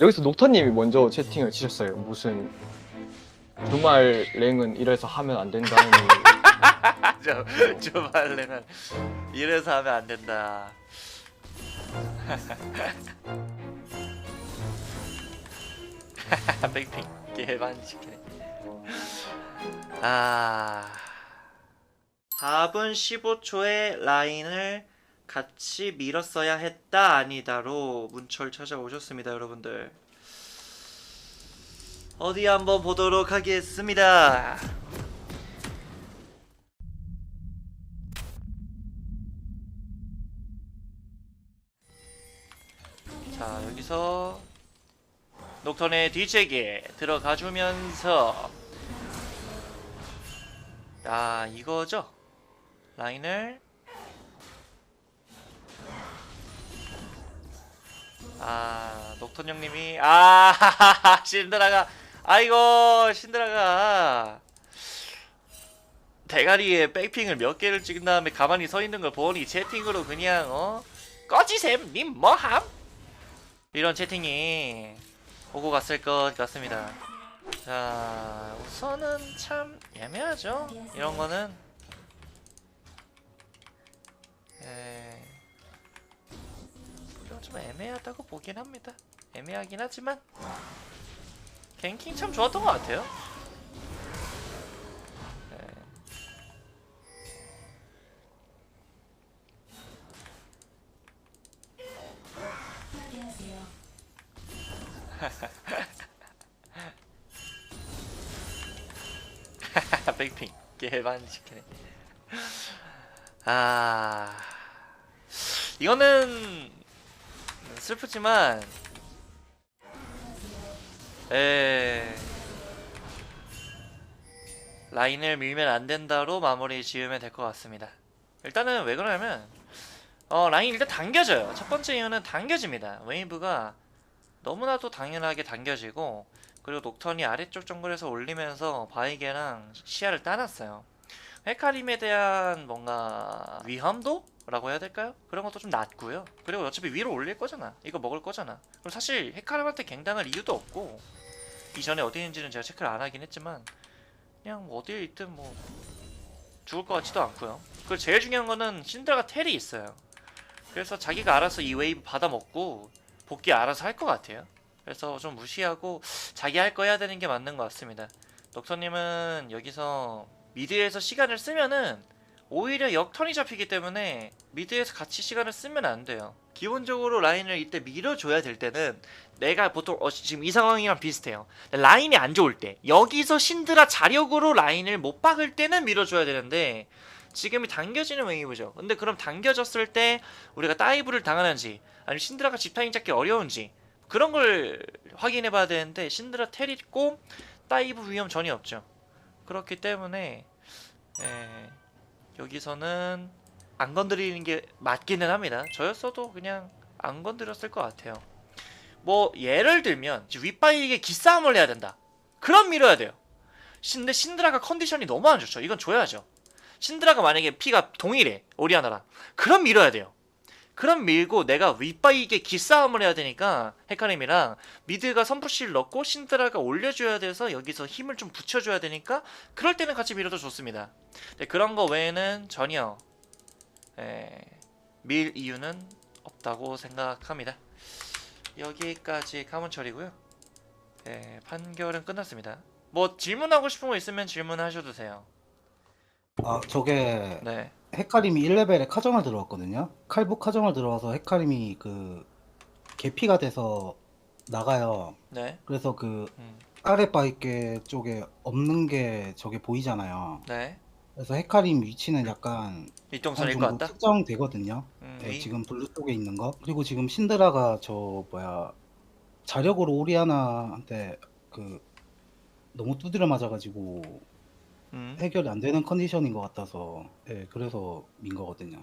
여기서 녹터님이 먼저 채팅을 치셨어요. 무슨 주말 랭은 이래서 하면 안 된다는 저 주말에는 이래서 하면 안 된다. 뱅핑 개반 시키네. 아 4분 15초의 라인을 같이 밀었어야 했다 아니다로 문철 찾아오셨습니다 여러분들. 어디 한번 보도록 하겠습니다. 자 여기서 녹턴의 뒤쪽에 들어가 주면서. 야 이거죠? 라인을 아 녹턴 형님이 아 신드라가 아이고 신드라가 대가리에 백핑을 몇 개를 찍은 다음에 가만히 서 있는 걸 보니 채팅으로 그냥 어 꺼지셈 님 뭐함 이런 채팅이 오고 갔을 것 같습니다. 자, 우선은 참 애매하죠. 이런 거는 좀 애매하다고 보긴 합니다. 애매하긴 하지만 갱킹 참 좋았던 것 같아요. 에... 백핑 개반 시키네. 아 이거는 슬프지만 에 라인을 밀면 안 된다로 마무리 지으면 될 것 같습니다. 일단은 왜 그러냐면 어 라인 일단 당겨져요. 첫 번째 이유는 당겨집니다. 웨이브가 너무나도 당연하게 당겨지고 그리고 녹턴이 아래쪽 정글에서 올리면서 바이게랑 시야를 따놨어요. 헤카림에 대한 뭔가 위험도? 라고 해야 될까요? 그런 것도 좀 낮고요. 그리고 어차피 위로 올릴 거잖아. 이거 먹을 거잖아. 그리고 사실 헤카림한테 갱당할 이유도 없고 이전에 어디 있는지는 제가 체크를 안 하긴 했지만 그냥 뭐 어디에 있든 뭐 죽을 것 같지도 않고요. 그리고 제일 중요한 거는 신드라가 텔이 있어요. 그래서 자기가 알아서 이 웨이브 받아먹고 복귀 알아서 할 것 같아요. 그래서 좀 무시하고 자기 할 거 해야 되는 게 맞는 것 같습니다. 덕터님은 여기서 미드에서 시간을 쓰면은 오히려 역턴이 잡히기 때문에 미드에서 같이 시간을 쓰면 안 돼요. 기본적으로 라인을 이때 밀어줘야 될 때는 내가 보통 어, 지금 이 상황이랑 비슷해요. 라인이 안 좋을 때 여기서 신드라 자력으로 라인을 못 박을 때는 밀어줘야 되는데 지금이 당겨지는 웨이브죠. 근데 그럼 당겨졌을 때 우리가 다이브를 당하는지 아니면 신드라가 집타임 잡기 어려운지 그런 걸 확인해 봐야 되는데 신드라 텔 있고 다이브 위험 전혀 없죠. 그렇기 때문에 에, 여기서는 안 건드리는 게 맞기는 합니다. 저였어도 그냥 안 건드렸을 것 같아요. 뭐 예를 들면 윗바이에게 기싸움을 해야 된다. 그럼 밀어야 돼요. 근데 신드라가 컨디션이 너무 안 좋죠. 이건 줘야죠. 신드라가 만약에 피가 동일해 오리아나랑 그럼 밀어야 돼요. 그럼 밀고 내가 윗바이에게 기싸움을 해야 되니까 헤카림이랑 미드가 선푸시를 넣고 신드라가 올려줘야 돼서 여기서 힘을 좀 붙여줘야 되니까 그럴 때는 같이 밀어도 좋습니다. 네, 그런 거 외에는 전혀 에, 밀 이유는 없다고 생각합니다. 여기까지 카문철이고요. 네, 판결은 끝났습니다. 뭐 질문하고 싶은 거 있으면 질문하셔도 돼요. 아 저게 네. 헤카림이 1레벨에 카정을 들어왔거든요. 칼북 카정을 들어와서 헤카림이 그 개피가 돼서 나가요. 네. 그래서 그 음, 아래 바이게 쪽에 없는 게 저게 보이잖아요. 네. 그래서 헤카림 위치는 약간 어느 것 같다. 특정되거든요. 음, 네, 이- 지금 블루 쪽에 있는 거. 그리고 지금 신드라가 저 뭐야 자력으로 오리아나한테 그 너무 두드려 맞아가지고 음. 해결이 안 되는 컨디션인 것 같아서 네, 그래서 민 거거든요.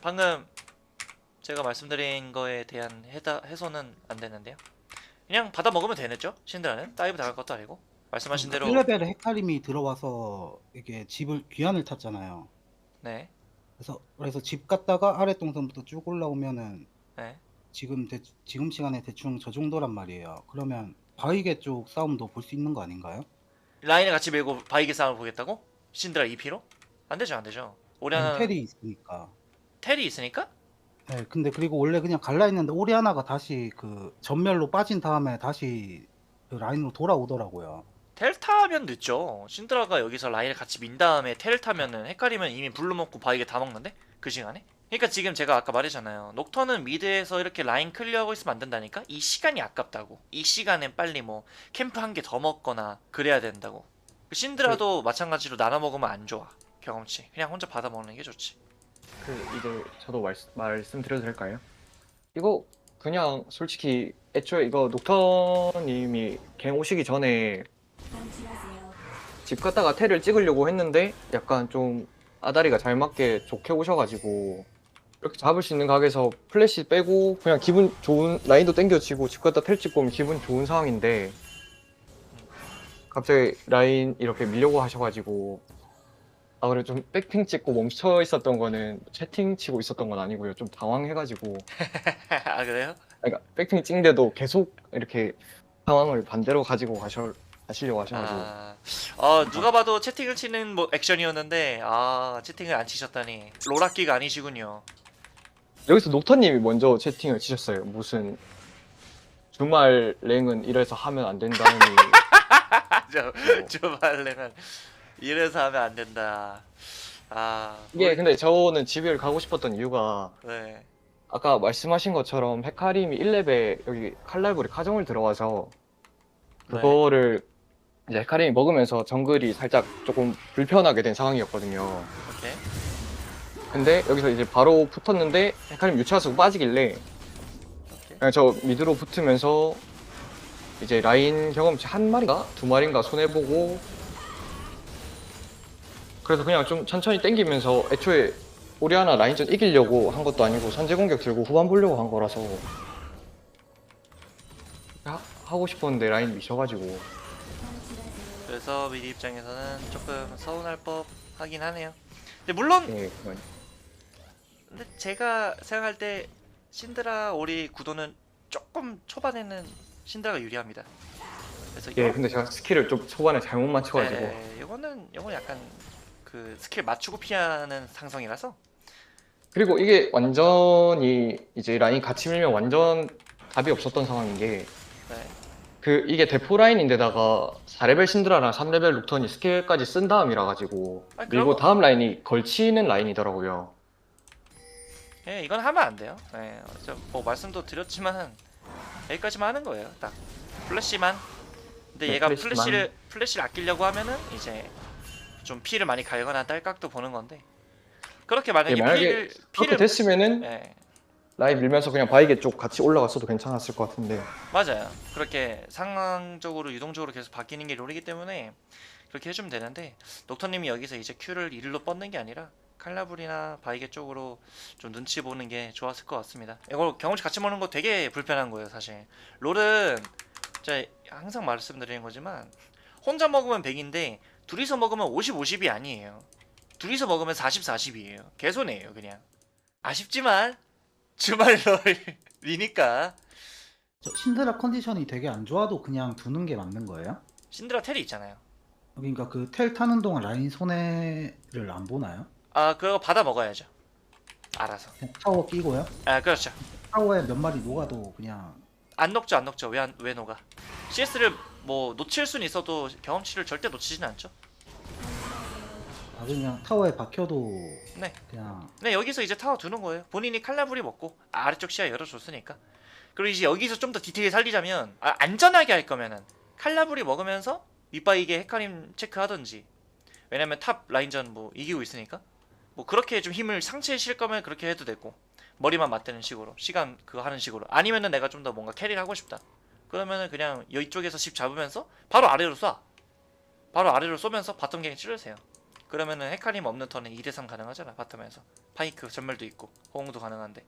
방금 제가 말씀드린 거에 대한 해다, 해소는 안 되는데요. 그냥 받아 먹으면 되겠죠? 신드라는 다이브 당할 것도 아니고 말씀하신 대로 1레벨에 헤카림이 들어와서 이게 집을 귀환을 탔잖아요. 네, 그래서 그래서 집 갔다가 아래 동선부터 쭉 올라오면은 네. 지금 대, 지금 시간에 대충 저 정도란 말이에요. 그러면 바위게 쪽 싸움도 볼 수 있는 거 아닌가요? 라인을 같이 밀고 바이게 싸움을 보겠다고? 신드라 2피로? 안 되죠 안 되죠 오리아나 텔이 있으니까. 텔이 있으니까? 네, 근데 그리고 원래 그냥 갈라 했는데 오리아나가 다시 그 전멸로 빠진 다음에 다시 그 라인으로 돌아오더라고요. 텔 타면 늦죠 신드라가 여기서 라인을 같이 민 다음에 텔 타면은 헷갈리면 이미 블루 먹고 바이게 다 먹는데? 그 시간에? 그러니까 지금 제가 아까 말했잖아요. 녹턴은 미드에서 이렇게 라인 클리어하고 있으면 안 된다니까? 이 시간이 아깝다고. 이 시간엔 빨리 뭐 캠프 한 개 더 먹거나 그래야 된다고. 그 신드라도 마찬가지로 나눠 먹으면 안 좋아 경험치. 그냥 혼자 받아 먹는 게 좋지. 그 이제 저도 말, 말씀드려도 될까요? 이거 그냥 솔직히 애초에 이거 녹터님이 갱 오시기 전에 집 갔다가 테를 찍으려고 했는데 약간 좀 아다리가 잘 맞게 좋게 오셔가지고 이렇게 잡을 수 있는 각에서 플래시 빼고 그냥 기분 좋은 라인도 땡겨지고 집 갔다 텔 찍고 오면 기분 좋은 상황인데 갑자기 라인 이렇게 밀려고 하셔가지고 아 그래 좀 백핑 찍고 멈춰 있었던 거는 채팅 치고 있었던 건 아니고요. 좀 당황해가지고. 아 그래요? 그러니까 백핑 찍는데도 계속 이렇게 상황을 반대로 가지고 가셔 가시려고 하셔가지고. 아, 어, 누가 봐도 채팅을 치는 뭐 액션이었는데 아 채팅을 안 치셨다니. 로라끼가 아니시군요 여기서 녹터님이 먼저 채팅을 치셨어요 무슨 주말 랭은 이래서 하면 안 된다니 저 뭐. 주말래면 이래서 하면 안 된다 아 이게 근데 저는 집을 가고 싶었던 이유가 네. 아까 말씀하신 것처럼 헤카림이 1렙에 여기 칼날불이 카정을 들어와서 그거를 이제 헤카림이 먹으면서 정글이 살짝 조금 불편하게 된 상황이었거든요. 오케이 근데 여기서 이제 바로 붙었는데 헤카림 쓰고 빠지길래 그냥 저 미드로 붙으면서 이제 라인 경험치 한 마리인가? 두 마리인가 손해보고 그래서 그냥 좀 천천히 땡기면서 애초에 오리아나 라인전 이기려고 한 것도 아니고 선제 공격 들고 후반 보려고 한 거라서 하, 하고 싶었는데 라인 미셔가지고. 그래서 미디 입장에서는 조금 서운할 법 하긴 하네요. 근데 물론 예, 근데 제가 생각할 때 신드라 오리 구도는 조금 초반에는 신드라가 유리합니다 그래서 예 요- 근데 제가 스킬을 좀 초반에 잘못 맞춰가지고 네, 이거는 이건 약간 그 스킬 맞추고 피하는 상성이라서 그리고 이게 완전히 이제 라인 같이 밀면 완전 답이 없었던 상황인 게 네. 그 이게 대포 라인인데다가 4레벨 신드라랑 3레벨 룩턴이 스킬까지 쓴 다음이라 가지고 아, 그리고 거- 다음 라인이 걸치는 라인이더라고요. 예, 이건 하면 안 돼요. 예, 저뭐 말씀도 드렸지만 여기까지만 하는 거예요. 딱 플래시만. 근데 네, 얘가 플래시만. 플래시를 플래시를 아끼려고 하면은 이제 좀 피를 많이 갈거나 딸깍도 보는 건데 그렇게 만약에, 예, 만약에 피를 피를 됐으면은 예, 라인 밀면서 그냥 바이게 쪽 같이 올라갔어도 괜찮았을 것 같은데 맞아요. 그렇게 상황적으로 유동적으로 계속 바뀌는 게 롤이기 때문에 그렇게 해주면 되는데 녹터님이 여기서 이제 큐를 일로 뻗는 게 아니라 칼라불이나 바이게 쪽으로 좀 눈치 보는 게 좋았을 것 같습니다. 이걸 경험치 같이 먹는 거 되게 불편한 거예요, 사실. 롤은 제가 항상 말씀드리는 거지만 혼자 먹으면 100인데 둘이서 먹으면 50, 50이 아니에요. 둘이서 먹으면 40, 40이에요. 개손해예요, 그냥. 아쉽지만 주말 롤이니까 저 신드라 컨디션이 되게 안 좋아도 그냥 두는 게 맞는 거예요? 신드라 텔이 있잖아요. 그러니까 그 텔 타는 동안 라인 손해를 안 보나요? 아 그거 받아 먹어야죠. 알아서. 그냥 타워 끼고요? 아 그렇죠. 타워에 몇 마리 녹아도 그냥 안 녹죠 안 녹죠. 왜 안 왜 녹아? CS를 뭐 놓칠 수는 있어도 경험치를 절대 놓치진 않죠. 아주 그냥 타워에 박혀도 네. 그냥 네 여기서 이제 타워 두는 거예요. 본인이 칼라불이 먹고 아래쪽 시야 열어줬으니까. 그리고 이제 여기서 좀 더 디테일 살리자면 아, 안전하게 할 거면은 칼라불이 먹으면서 윗바이게 헤카림 체크하던지. 왜냐면 탑 라인전 뭐 이기고 있으니까. 뭐 그렇게 좀 힘을 상체에 실 거면 그렇게 해도 되고 머리만 맞대는 식으로 시간 그거 하는 식으로 아니면은 내가 좀 더 뭔가 캐리를 하고 싶다. 그러면은 그냥 이쪽에서 집 잡으면서 바로 아래로 쏴. 바로 아래로 쏘면서 바텀 갱 찌르세요. 그러면은 헤카림 없는 턴은 2대3 가능하잖아 바텀에서 파이크 전멸도 있고 호응도 가능한데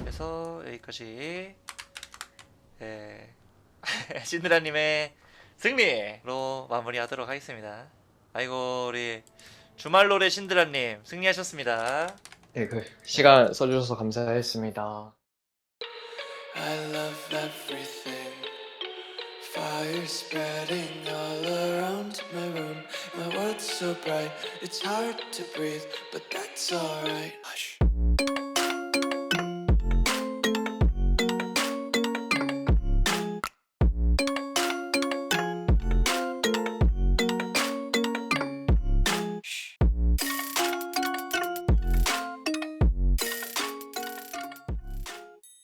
그래서 여기까지 예 신드라님의 승리로 마무리하도록 하겠습니다 아이고 우리 주말 노래 신드라님 승리하셨습니다. 네, 그 시간 써주셔서 감사했습니다. I love everything. Fire spreading all around my room. My world's so bright, it's hard to breathe, but that's alright.